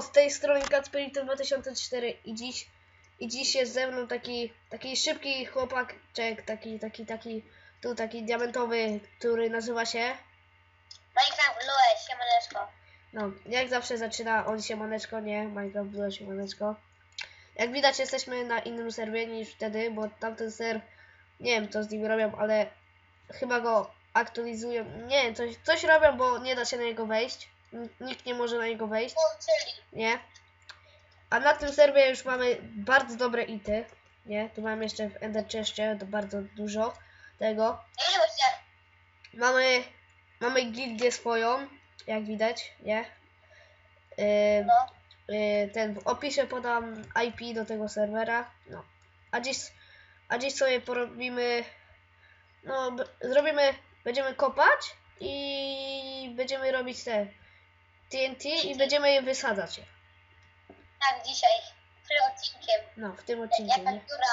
Z tej strony Kacperito 2004 i dziś, i dziś jest ze mną taki, taki szybki chłopaczek, taki, taki, taki, tu taki diamentowy, który nazywa się, Minecraft Lue, siemaneczko. no, jak zawsze zaczyna on Siemaneczko, nie, Minecraft Blue Siemaneczko. Jak widać jesteśmy na innym serwie niż wtedy, bo tamten ser, nie wiem co z nim robią, ale chyba go aktualizują, nie wiem, coś, coś robią, bo nie da się na niego wejść, N- nikt nie może na niego wejść. Nie? A na tym serwie już mamy bardzo dobre ity, nie? Tu mam jeszcze w Ender Chestie to bardzo dużo tego. Mamy, mamy gildię swoją, jak widać, nie? Yy, No. yy, ten w opisie podam IP do tego serwera, no. A dziś, a dziś sobie porobimy, no, zrobimy, będziemy kopać i będziemy robić te TNT i będziemy je wysadzać. Tak, dzisiaj. Przed odcinkiem. No, w tym odcinku, Jaka nie? dziura.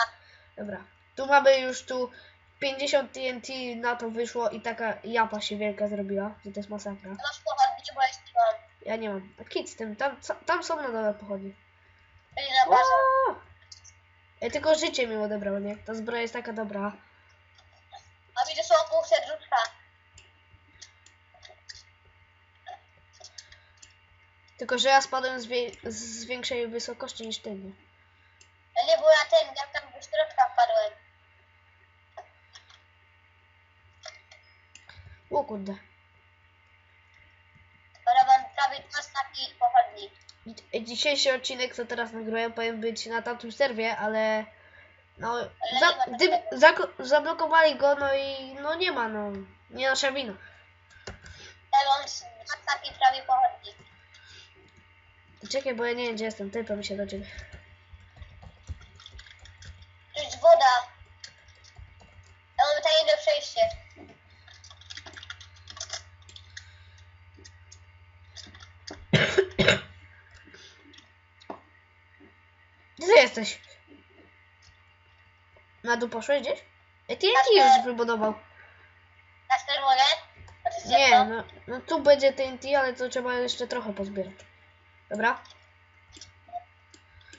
Dobra. Tu mamy już tu 50 TNT na to wyszło i taka japa się wielka zrobiła, że to jest masakra. Masz pochodnie, bo jeszcze mam. Ja nie mam. A kit z tym, tam, tam są na dole pochodnie. Ej, tylko życie mi odebrało, nie? Ta zbroja jest taka dobra. A widzę są pół serduszka. Tylko, że ja spadłem z, wie, z większej wysokości niż ty, nie? Ja nie był na ten, jak tam do środka wpadłem. O kurde. Ale mam prawie dwa staki pochodni. Dzi- Dzisiejszy odcinek, co teraz nagrałem, powinien być na tamtym serwie, ale no, za, zako- zablokowali go, no i no nie ma, no, nie nasza wina. Ja mam s- dwa staki prawie pochodni. Czekaj, bo ja nie wiem, gdzie jestem, typem się do ciebie. Tu jest woda. Ja mam tajemne przejście. Gdzie ty jesteś? Na dół poszłeś gdzieś? Ej, TNT już wybudował. Na? Znaczy Nie, no, no tu będzie TNT, ale to trzeba jeszcze trochę pozbierać. Dobra?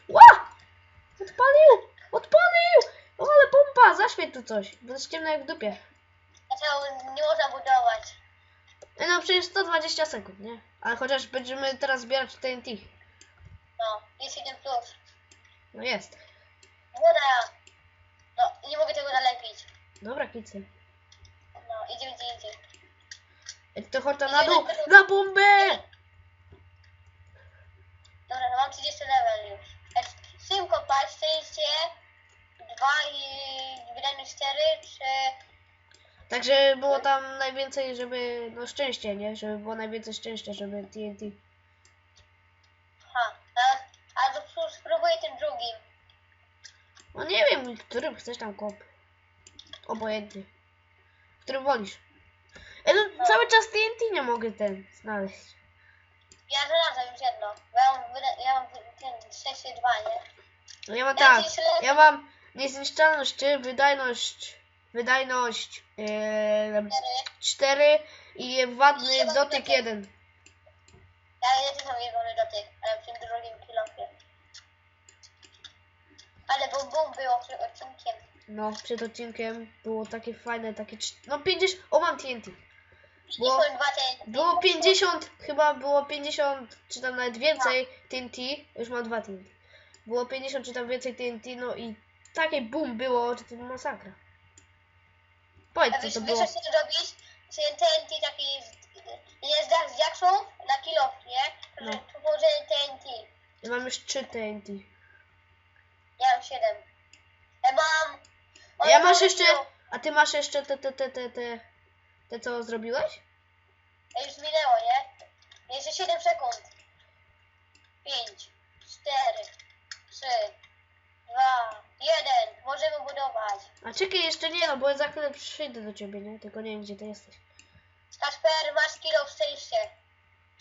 Ła! Odpalił! Odpalił! O, ale pompa! Zaświeć tu coś, bo jest ciemno jak w dupie. Dlaczego nie można budować? Ej, no przecież 120 sekund, nie? Ale chociaż będziemy teraz zbierać TNT. No, jest 1 plus. No jest. Woda. No, nie mogę tego zalepić. Dobra, kicy. No, idziemy gdzie indziej. Ej, to chodź tam na dół! Na bombę! No mam 30 level już. Jak z tym kopać, szczęście 2 i wydajność 4, czy... Tak, żeby było tam najwięcej, żeby, no szczęście, nie? Żeby było najwięcej szczęścia, żeby TNT. Ha, a, a to spróbuję tym drugim. No nie wiem, którym chcesz tam kop. Obojętnie. Którym wolisz. Ej, no cały czas TNT nie mogę ten znaleźć. Ja znalazłem jedno, bo ja mam, wyda- ja mam ten szczęście 2, nie? No ja mam tak, ja mam niezniszczalność czy wydajność, wydajność yy, 4 i wadny dotyk 1. Ja nie też mam jeden dotyk, ale w tym drugim kilofie. Ale bum bum było przed odcinkiem. No, przed odcinkiem było takie fajne, takie, cz- no 50, o mam TNT. Było- Było, dwa ten, Było 50, chyba było 50, czy tam nawet więcej TNT. Już mam dwa TNT. Było 50, czy tam więcej TNT, no i takie boom było, że to masakra. Powiedz, wiesz, co to wiesz było. co chcę zrobić? Chcę TNT taki, jest z jaksów na kilof, nie? No. Tu położenie TNT. Ja mam już 3 TNT. Ja mam 7. Ja mam... A ja masz jeszcze, a ty masz jeszcze te, te, te, te, te, te co zrobiłeś? Ja już minęło, nie? Jeszcze 7 sekund. 5, 4, 3, 2, 1. Możemy budować. A czekaj, jeszcze nie, no bo za chwilę przyjdę do ciebie, nie? Tylko nie wiem, gdzie ty jesteś. Kasper, masz kilo w szczęście.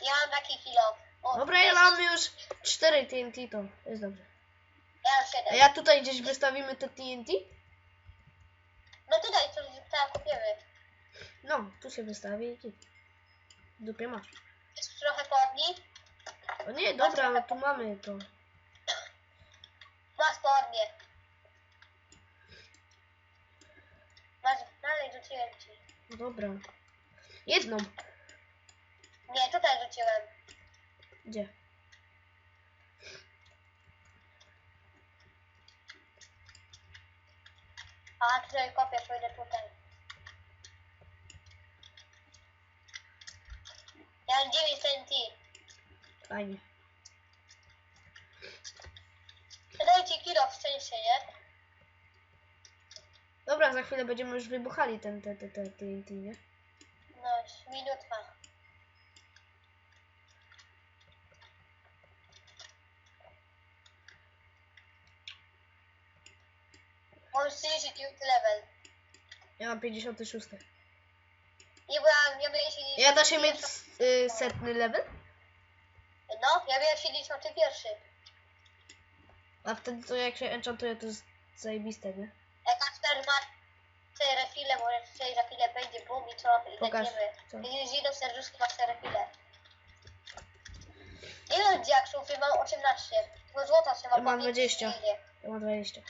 Ja mam taki kilo. O, Dobra, ja jest- mam już 4 TNT, to jest dobrze. Ja mam 7. A ja tutaj gdzieś wystawimy te TNT? No tutaj, co tam kupiemy. No, tu się wystawi i dupie masz. Jest trochę południ. O nie, dobra, ale tu mamy to. Masz spodnie. Masz, dalej rzuciłem ci. No dobra. Jedną. Nie, tutaj rzuciłem. Gdzie? A, tutaj kopię, pójdę tutaj. Ja mam 9 TNT. Fajnie. Dajcie kilo w szczęście, nie? Dobra, za chwilę będziemy już wybuchali ten, te, te, te TNT, nie? No, minutka. Mam 39 level. Ja mam 56. Nie byłam, ja miałem 70. Ja da się mieć y, setny level? No, ja miałem 71. A wtedy to jak się enchantuje to jest zajebiste, nie? Jak Kasper ma te refile, może tutaj za chwilę będzie boom i co? I Pokaż, co? Widzisz, idą serduszki ma te refile. Ile diaksów? Ja mam 18. Tylko złota trzeba Ja mam podnieść, 20. nie idzie. Ja mam 20.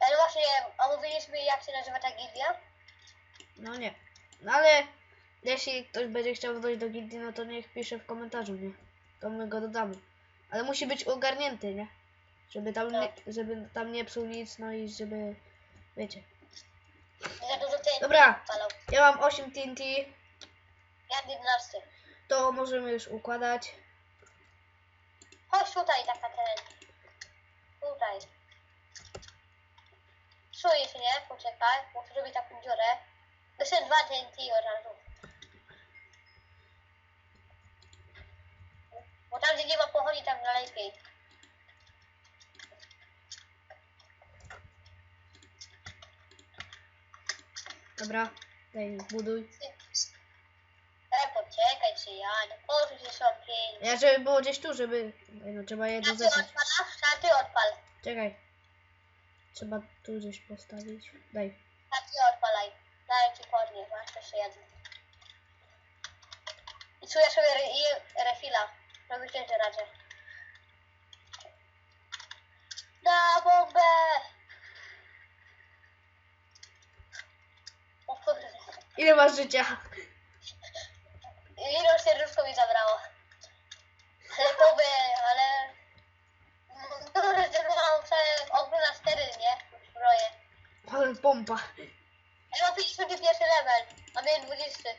Ale właśnie, a mówiliśmy jak się nazywa ta gildia? No nie. No ale jeśli ktoś będzie chciał dojść do gildii, no to niech pisze w komentarzu, nie? To my go dodamy. Ale musi być ogarnięty, nie? Żeby tam nie, żeby tam nie psuł nic, no i żeby... Wiecie. Za dużo TNT Dobra. palał. Ja mam 8 TNT, Ja 11. to możemy już układać. Chodź tutaj taka ten. Tutaj. Czuję się, nie? Poczekaj, muszę zrobić taką dziurę. Wyszedł dwa TNT od razu. Bo tam gdzie nie ma pochodni, tam najlepiej. Dobra, daj, buduj. E, poczekaj się, ja. No poszły się są pięć. Ja żeby było gdzieś tu, żeby... No trzeba jedno A ty zepnąć. odpalasz? Odpal. Czekaj. Trzeba tu gdzieś postawić. Daj. A ty odpalaj. Daj ci podnieść, masz jeszcze jeden. I czuję sobie re, i refila. Robisz jeszcze razie. Na bombę! O kurde. Ile masz życia? Ilu serduszko mi zabrało. Ale bombę, ale... Kurde, że mam całe ogół na cztery, nie? Zbroję. Ale pompa. Ja mam 51 level, a miałem 20.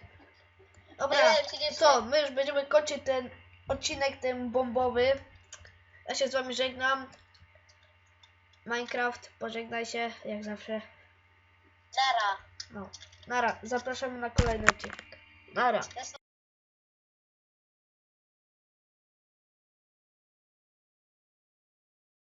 Dobra, Nie, 30. co? My już będziemy kończyć ten odcinek ten bombowy. Ja się z wami żegnam. Minecraft, pożegnaj się, jak zawsze. Zara. No, nara, zapraszamy na kolejny odcinek. Nara.